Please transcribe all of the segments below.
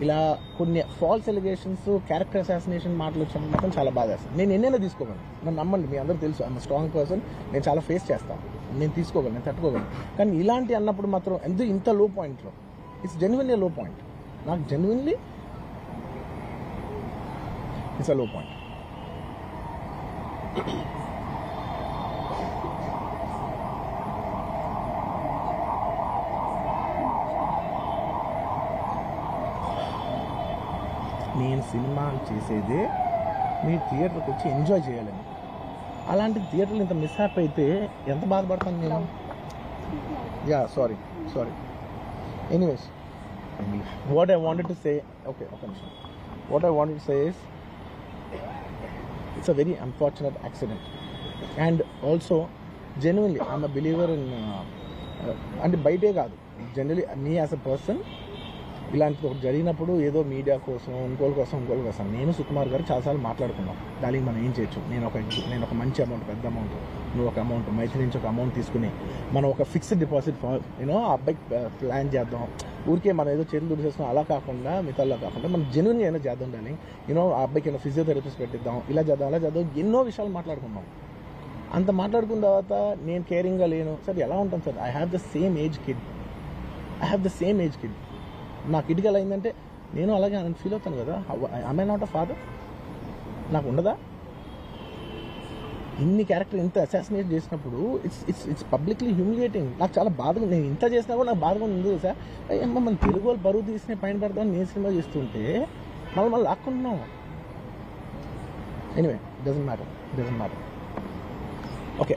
ఇలా కొన్ని false allegations character assassination మాటలు వచ్చినప్పుడు మాత్రం చాలా బాగా చేస్తాను. నేను ఎన్నైనా తీసుకోగలను. నన్ను నమ్మండి మీ అందరూ తెలుసు. ఐఎమ్ స్ట్రాంగ్ పర్సన్ నేను చాలా ఫేస్ చేస్తాను. నేను తీసుకోగలను నేను తట్టుకోగలను. కానీ ఇలాంటి అన్నప్పుడు మాత్రం ఎంత ఇంత లో? పాయింట్లో ఇట్స్ జెన్యున్లీ లో పాయింట్ నాకు genuinely it's a low point నేను సినిమాలు చేసేది మీ థియేటర్కి వచ్చి ఎంజాయ్ చేయాలని. అలాంటి థియేటర్లు ఇంత మిస్ అయితే ఎంత బాధపడతాను నేను? Yeah sorry sorry. Anyways what I wanted to say okay ఒక నిమిషం. What I wanted to say is it's a very unfortunate accident and also genuinely I'm a believer in అంటే బయటే కాదు. Generally me as a person ఇలాంటిది ఒకటి జరిగినప్పుడు ఏదో media కోసం ఇంకోళ్ళ కోసం ఇంకోటి కోసం. నేను సుకుమార్ గారు చాలాసార్లు మాట్లాడుకున్నాం. దానికి మనం ఏం చేయొచ్చు? నేను ఒక నేను ఒక మంచి అమౌంట్ పెద్ద అమౌంట్ నువ్వు ఒక అమౌంట్ మైత్రి నుంచి ఒక అమౌంట్ తీసుకుని మనం ఒక ఫిక్స్డ్ డిపాజిట్ యూనో ఆ అబ్బాయికి ప్లాన్ చేద్దాం. ఊరికే మనం ఏదో చేతులు దుడిచేస్తున్నాం అలా కాకుండా మిగతాలో కాకుండా మనం జెన్యున్ ఏమైనా చేద్దాం డాలింగ్ యూనో ఆ అబ్బాయికి ఏమైనా ఫిజియోథెరపిస్ట్ పెట్టిద్దాం ఇలా చేద్దాం అలా చేద్దాం ఎన్నో విషయాలు మాట్లాడుకున్నాం. అంత మాట్లాడుకున్న తర్వాత నేను కేరింగ్గా లేను. సార్ ఎలా ఉంటాను sir? I have the same age kid I have the same age kid నాకు ఇటుక ఎలా అయిందంటే నేను అలాగే ఫీల్ అవుతాను కదా. ఐ నాట్ అ ఫాదర్ నాకు ఉండదా? ఇన్ని క్యారెక్టర్ ఇంత అసాసినేట్ చేసినప్పుడు it's it's it's publicly humiliating నాకు చాలా బాధగా నేను ఇంత చేసినా కూడా నాకు బాధగా ఉంది సార్ అయ్యే మన తెలుగు వాళ్ళు బరువు తీసిన పైన పెడదాం నేను సినిమా చేస్తుంటే మళ్ళీ మళ్ళీ లాక్కుంటున్నాం. Anyway doesn't matter doesn't matter okay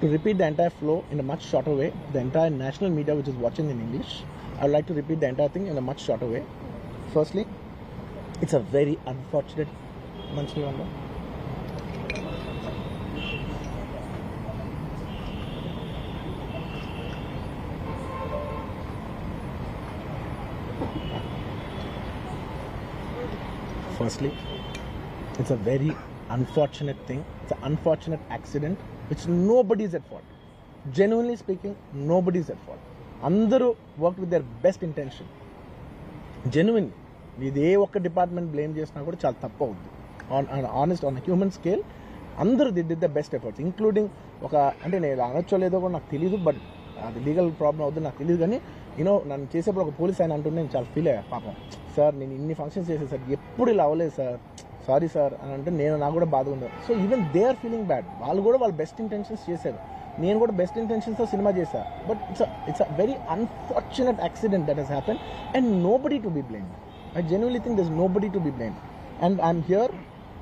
to repeat the entire flow in a much shorter way, the entire national media which is watching in English, I would like to repeat the entire thing in a much shorter way. Firstly, it's a very unfortunate monthly. Firstly, it's a very unfortunate thing. It's an unfortunate accident it's nobody's at fault genuinely speaking nobody's at fault అందరూ work with their best intention genuinely ఇది ఏ ఒక్క department blame చేసినా కూడా చాలా తప్పు అవుద్ది. On honest on human scale అందరూ the the the best efforts including ఒక అంటే నేను అనొచ్చో లేదో కూడా నాకు తెలియదు బట్ అది లీగల్ ప్రాబ్లం అవుతుంది నాకు తెలియదు కానీ యూనో నన్ను చేసేప్పుడు ఒక పోలీస్ ఆయన అంటుంటే నేను చాలా ఫీల్ అయ్యా పాపం. సార్ నేను ఇన్ని ఫంక్షన్స్ చేసే సార్ ఎప్పుడు ఇలా అవ్వలేదు సార్ సారీ సార్ అని అంటే నేను నాకు కూడా బాధ ఉంది so even they are feeling bad వాళ్ళు కూడా వాళ్ళ బెస్ట్ ఇంటెన్షన్స్ చేశారు నేను కూడా బెస్ట్ ఇంటెన్షన్స్తో సినిమా చేశా but it's it's a very unfortunate accident that has happen and nobody to be blame I genuinely think this nobody to be blame and I'm here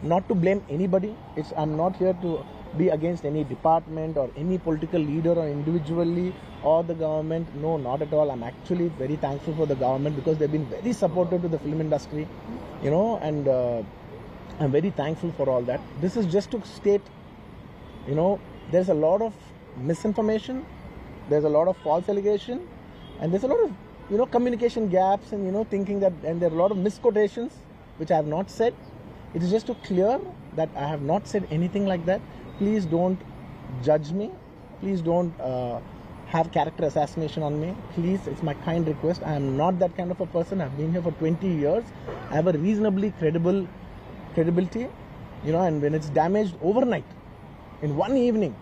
not to blame anybody. It's I'm not here to be against any department or any political leader or individually or the government. No, not at all. I'm actually very thankful for the government because they've been very supportive to the film industry, you know, and uh, I'm very thankful for all that. This is just to state, you know, there's a lot of misinformation, there's a lot of false allegation, and there's a lot of you know communication gaps and you know thinking that and there are a lot of misquotations which I have not said. It is just to clear that I have not said anything like that. Please don't judge me. Please don't uh, have character assassination on me. Please, it's my kind request. I am not that kind of a person. I've been here for 20 years. I have a reasonably credible credibility, you know, and when it's damaged overnight, in one evening,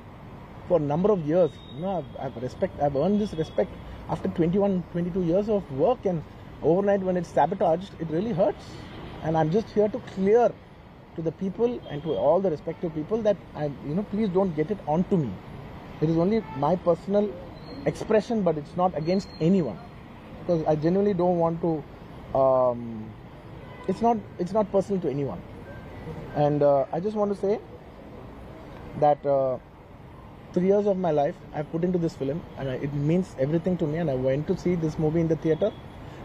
for a number of years, you know, I've, I've respect. I've earned this respect after 21, 22 years of work, and overnight when it's sabotaged, it really hurts. And I'm just here to clear to the people and to all the respective people that I, you know, please don't get it onto me. It is only my personal expression, but it's not against anyone because I genuinely don't want to. Um, it's not. It's not personal to anyone, and uh, I just want to say that uh, three years of my life I've put into this film, and I, it means everything to me. And I went to see this movie in the theater,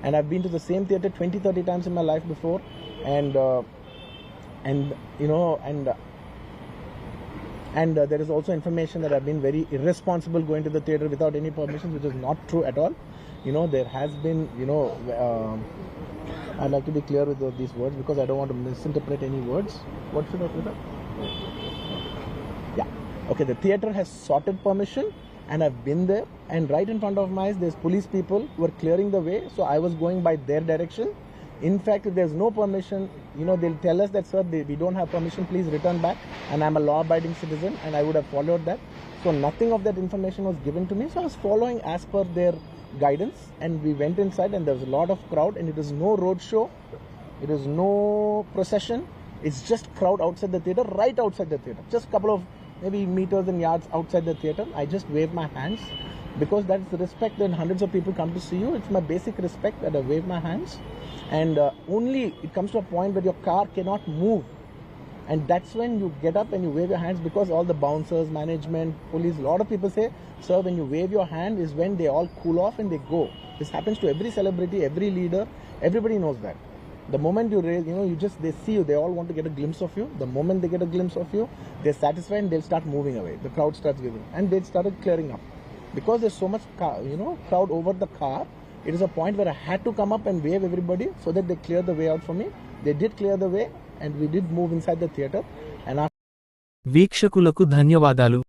and I've been to the same theater 20, 30 times in my life before, and uh, and you know and. Uh, and uh, there is also information that I've been very irresponsible going to the theater without any permissions, which is not true at all. You know, there has been, you know, um I'd like to be clear with these words because I don't want to misinterpret any words. What should I put up? Yeah. Okay, the theater has sorted permission and I've been there. And right in front of my eyes, there's police people who are clearing the way. So I was going by their direction. In fact, if there's no permission, you know, they'll tell us that, sir, they, we don't have permission, please return back. And I'm a law abiding citizen and I would have followed that. So nothing of that information was given to me. So I was following as per their guidance. And we went inside and there was a lot of crowd and it was no road show. It is no procession. It's just crowd outside the theater, right outside the theater. Just a couple of maybe meters and yards outside the theater. I just wave my hands because that's the respect that hundreds of people come to see you. It's my basic respect that I wave my hands. And uh, only it comes to a point where your car cannot move. And that's when you get up and you wave your hands because all the bouncers, management, police, a lot of people say, sir, when you wave your hand is when they all cool off and they go. This happens to every celebrity, every leader, everybody knows that. The moment you raise, you know, you just, they see you, they all want to get a glimpse of you. The moment they get a glimpse of you, they're satisfied and they'll start moving away. The crowd starts giving. And they started clearing up. Because there's so much, car, you know, crowd over the car, it is a point where I had to come up and wave everybody so that they clear the way out for me. They did clear the way and we did move inside the theatre and వీక్షకులకు ధన్యవాదాలు.